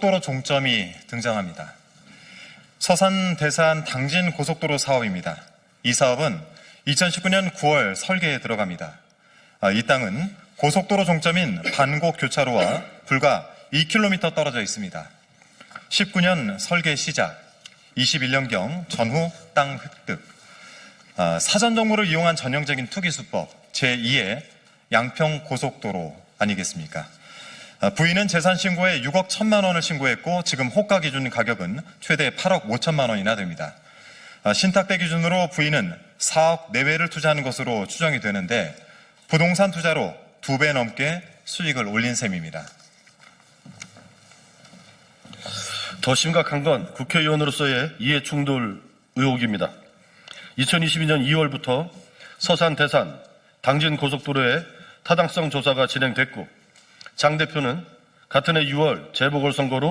고속도로 종점이 등장합니다. 서산 대산 당진 고속도로 사업입니다. 이 사업은 2019년 9월 설계에 들어갑니다. 아, 이 땅은 고속도로 종점인 반곡 교차로와 불과 2km 떨어져 있습니다. 19년 설계 시작, 21년경 전후 땅 획득, 아, 사전 정보를 이용한 전형적인 투기 수법 제2의 양평 고속도로 아니겠습니까? 아, 부인은 재산 신고에 6억 1천만 원을 신고했고 지금 호가 기준 가격은 최대 8억 5천만 원이나 됩니다. 아, 신탁대 기준으로 부인은 4억 내외를 투자하는 것으로 추정이 되는데 부동산 투자로 두 배 넘게 수익을 올린 셈입니다. 더 심각한 건 국회의원으로서의 이해 충돌 의혹입니다. 2022년 2월부터 서산 대산 당진 고속도로의 타당성 조사가 진행됐고 장 대표는 같은 해 6월 재보궐선거로